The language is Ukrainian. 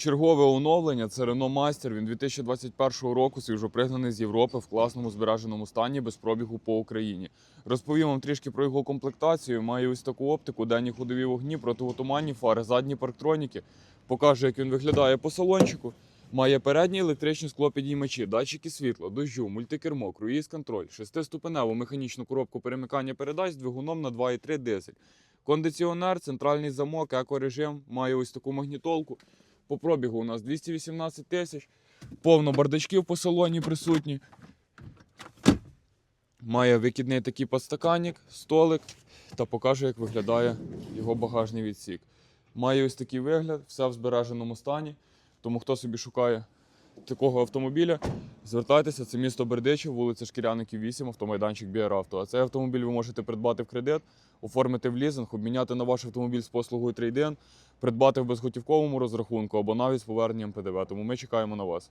Чергове оновлення це Renault Master. Він 2021 року свіжо пригнаний з Європи в класному збереженому стані без пробігу по Україні. Розповім вам трішки про його комплектацію. Має ось таку оптику, денні ходові вогні, противотуманні фари, задні парктроніки. Покажу, як він виглядає по салончику. Має передні електричні склопідіймачі, датчики світла, дощу, мультикермо, круїз-контроль, шестиступеневу механічну коробку перемикання передач з двигуном на 2,3 дизель. Кондиціонер, центральний замок, екорежим, має ось таку магнітолку. По пробігу у нас 218 тисяч, повно бардачків по салоні присутні. Має викидний такий подстаканник, столик та покажу, як виглядає його багажний відсік. Має ось такий вигляд, все в збереженому стані. Тому хто собі шукає такого автомобіля, звертайтеся, це місто Бердичів, вулиця Шкіряників 8, автомайданчик Біаравто. А цей автомобіль ви можете придбати в кредит, оформити в лізинг, обміняти на ваш автомобіль з послугою трейдин, придбати в безготівковому розрахунку або навіть з поверненням ПДВ. Тому ми чекаємо на вас.